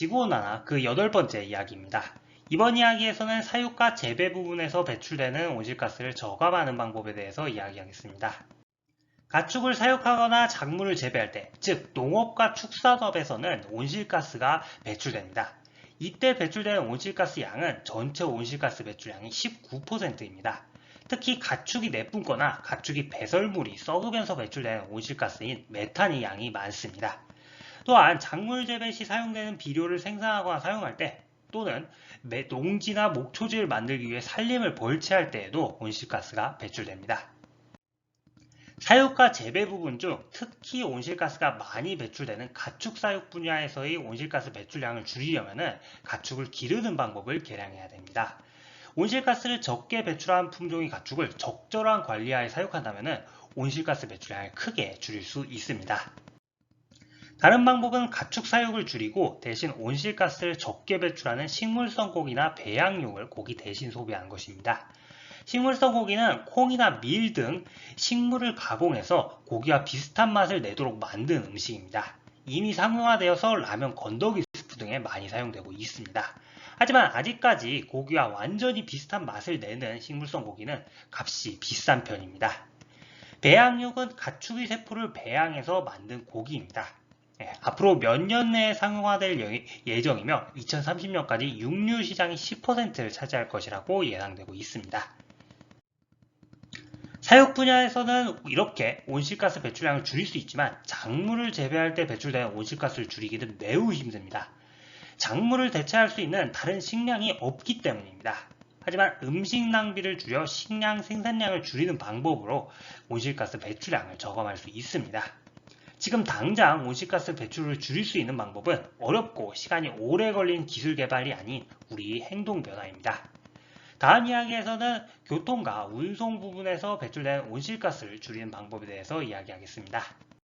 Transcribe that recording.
지구온난화 그 여덟 번째 이야기입니다. 이번 이야기에서는 사육과 재배 부분에서 배출되는 온실가스를 저감하는 방법에 대해서 이야기하겠습니다. 가축을 사육하거나 작물을 재배할 때, 즉 농업과 축산업에서는 온실가스가 배출됩니다. 이때 배출되는 온실가스 양은 전체 온실가스 배출량의 19%입니다. 특히 가축이 내뿜거나 가축이 배설물이 썩으면서 배출되는 온실가스인 메탄의 양이 많습니다. 또한 작물 재배 시 사용되는 비료를 생산하거나 사용할 때 또는 농지나 목초지를 만들기 위해 산림을 벌채할 때에도 온실가스가 배출됩니다. 사육과 재배 부분 중 특히 온실가스가 많이 배출되는 가축 사육 분야에서의 온실가스 배출량을 줄이려면 가축을 기르는 방법을 개량해야 됩니다. 온실가스를 적게 배출하는 품종의 가축을 적절한 관리하에 사육한다면 온실가스 배출량을 크게 줄일 수 있습니다. 다른 방법은 가축 사육을 줄이고 대신 온실가스를 적게 배출하는 식물성 고기나 배양육을 고기 대신 소비하는 것입니다. 식물성 고기는 콩이나 밀 등 식물을 가공해서 고기와 비슷한 맛을 내도록 만든 음식입니다. 이미 상용화되어서 라면 건더기 스프 등에 많이 사용되고 있습니다. 하지만 아직까지 고기와 완전히 비슷한 맛을 내는 식물성 고기는 값이 비싼 편입니다. 배양육은 가축의 세포를 배양해서 만든 고기입니다. 예, 앞으로 몇 년 내에 상용화될 예정이며 2030년까지 육류 시장이 10%를 차지할 것이라고 예상되고 있습니다. 사육 분야에서는 이렇게 온실가스 배출량을 줄일 수 있지만 작물을 재배할 때 배출되는 온실가스를 줄이기는 매우 힘듭니다. 작물을 대체할 수 있는 다른 식량이 없기 때문입니다. 하지만 음식 낭비를 줄여 식량 생산량을 줄이는 방법으로 온실가스 배출량을 저감할 수 있습니다. 지금 당장 온실가스 배출을 줄일 수 있는 방법은 어렵고 시간이 오래 걸린 기술 개발이 아닌 우리 행동 변화입니다. 다음 이야기에서는 교통과 운송 부분에서 배출된 온실가스를 줄이는 방법에 대해서 이야기하겠습니다.